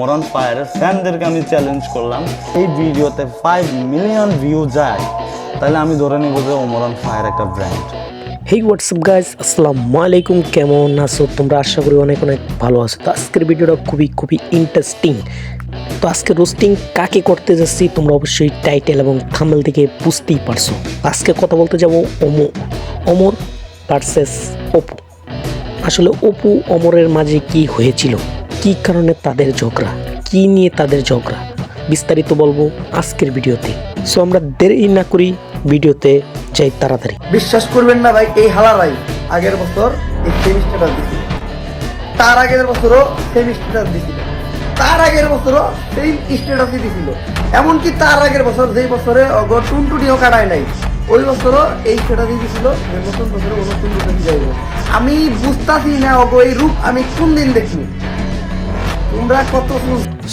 মরন ফায়ারের ফ্যানদেরকে আমি চ্যালেঞ্জ করলাম। এই ভিডিওতে ফাইভ মিলিয়ন ভিউ যায়। তাহলে আমি ধরে নিব যে ওমরান ফায়ার একটা brand hey what's up guys আসসালামু আলাইকুম। কেমন আছো? তোমরা আশা করি অনেক অনেক ভালো আছো। তো আজকের ভিডিওটা খুবই খুবই ইন্টারেস্টিং তো আজকে রোস্টিং কাকে করতে যাচ্ছি, তোমরা অবশ্যই টাইটেল এবং থামেল থেকে বুঝতেই পারছ। আজকে কথা বলতে যাব অমো অমর ভার্সেস অপু। আসলে অপু অমরের মাঝে কি হয়েছিল? কি কারণে তাদের ঝগড়া? কি নিয়ে তাদের ঝগড়া? বিস্তারিত বলব আজকের ভিডিওতে। সো আমরা দেরি না করি ভিডিওতে যাই তাড়াতাড়ি। বিশ্বাস করবেন না ভাই, এই হালারাই আগের বছর তার আগের বছরও সেমিস্টারটা দিছিল তার আগের বছরও সেই স্টেটাসই দিছিল। এমনকি তার আগের বছর, যেই বছরে টুনটুনিও কাটায় নাই, ওই বছরও এই স্টেটাসই দিছিল নতুন বছরে আমি বুঝতাছি না অগ এই রূপ আমি কোন দিন দেখি তোমরা কত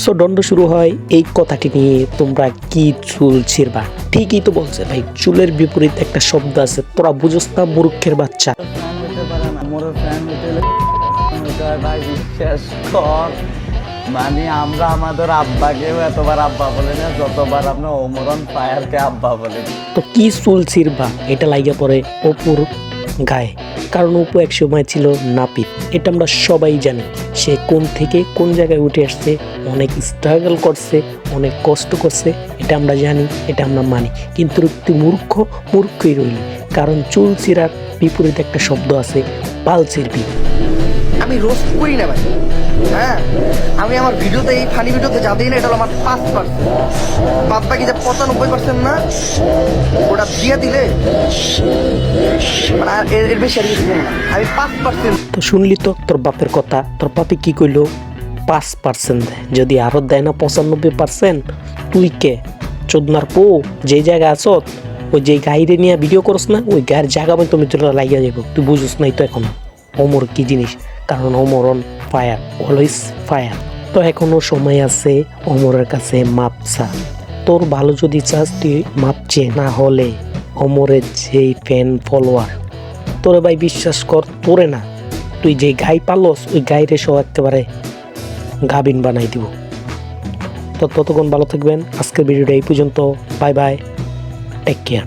সো দণ্ড শুরু হয় এই কথাটি নিয়ে তোমরা কি চুল ছিড়বা? ঠিকই তো বলছে ভাই চুলের বিপরীত একটা শব্দ আছে তোরা বুঝোস না মূর্খের বাচ্চা। পারে ভাই বিশ্বাস কর। মানে আমরা আমাদের আব্বাকেও এতবার আব্বা বলে না যতবার আমরা ওমরান ফায়ারকে আব্বা বলে। তো কি চুল ছিড়বা? এটা লাগে পড়ে অপুর গায়ে। কারণ অপু এক সময় ছিল নাপিত। এটা আমরা সবাই জানি। সে কোন থেকে কোন জায়গায় উঠে আসছে, অনেক স্ট্রাগল করছে, অনেক কষ্ট করছে, এটা আমরা জানি, এটা আমরা মানি। কিন্তু তুই মূর্খ, মূর্খই রইলি। কারণ চুল চিরার বিপরীত একটা শব্দ আছে পাল চিরবি আমি রোস্ট করি না ভাই। হ্যাঁ? আমি আমার ভিডিওতে, এই ফানি ভিডিওতে যা দিই না, এটা হলো আমার পাঁচ পার্সেন্ট বাদ বাকি যে পঁচানব্বই পার্সেন্ট না, ওটা দিয়ে দিলে পার্সেন্ট তো শুনলি তো তোর বাপের কথা। তোর বাপে কি কইলো? পাঁচ পার্সেন্ট দেয় যদি আরও দেয় না পঁচানব্বই পার্সেন্ট তুই কে? চোদনার পো যে জায়গা আছো, ওই যে গাইরে নিয়ে ভিডিও করস না, ওই গায়ের জায়গা পর্যন্ত তুমি তোরা লাগিয়ে যাব তুই বুঝিস নাই তো এখন। অমর কি জিনিস? কারণ অমর অন ফায়ার অলওয়েজ ফায়ার তো এখনও সময় আছে অমরের কাছে মাপসা তোর ভালো যদি চাস, তুই মাপছে না হলে অমরের যেই ফ্যান ফলোয়ার তোরে ভাই বিশ্বাস কর, তোরে না। তুই যে গাই পালস, ওই গাইরে সহ একেবারে গাবিন বানাই দিব। তো ততক্ষণ ভালো থাকবেন। আজকের ভিডিওটা এই পর্যন্ত। Bye bye. Take care